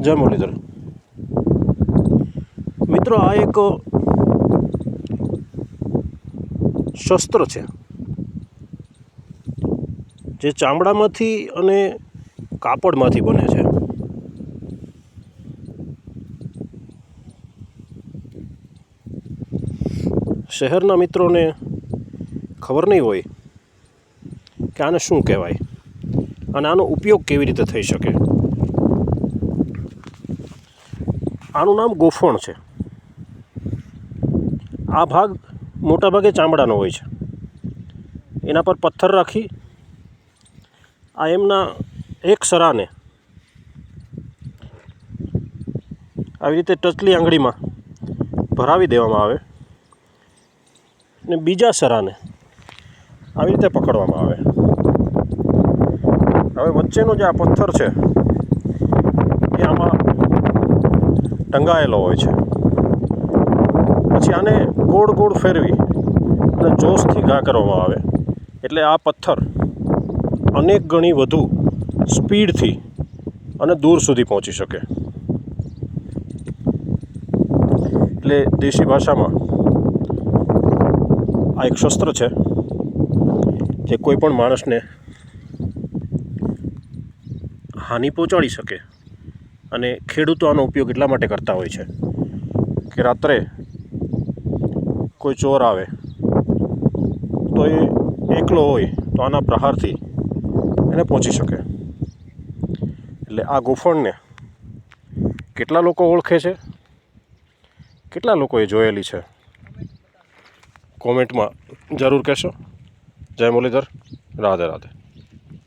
જય મુરલીધર. મિત્રો, આ એક શસ્ત્ર છે. જે ચામડામાંથી અને કાપડમાંથી બને છે. શહેરના મિત્રોને ખબર નહીં હોય કે આને શું કહેવાય અને આનો ઉપયોગ કેવી રીતે થઈ શકે. આનું નામ ગોફણ છે. આ ભાગ મોટાભાગે ચામડાનો હોય છે. એના પર પથ્થર રાખી આ એમના એક સરાને આવી રીતે ટચલી આંગળીમાં ભરાવી દેવામાં આવે ને બીજા સરાને આવી રીતે પકડવામાં આવે. હવે વચ્ચેનો જે આ પથ્થર છે એ આમાં ટંગાયેલો હોય છે. પછી આને ગોળ ગોળ ફેરવી અને જોશથી ઘા કરવામાં આવે. એટલે આ પથ્થર અનેક ગણી વધુ સ્પીડથી અને દૂર સુધી પહોંચી શકે. એટલે દેશી ભાષામાં આ એક શસ્ત્ર છે જે કોઈ પણ માણસને હાનિ પહોંચાડી શકે. અને ખેડૂતો આનો ઉપયોગ એટલા માટે કરતા હોય છે કે રાત્રે કોઈ ચોર આવે તો એ એકલો હોય તો આના પ્રહારથી એને પહોંચી શકે. એટલે આ ગોફણને કેટલા લોકો ઓળખે છે? કેટલા લોકોએ જોયેલી છે? કોમેન્ટમાં જરૂર કહેશો. જય મુરલીધર. રાધે રાધે.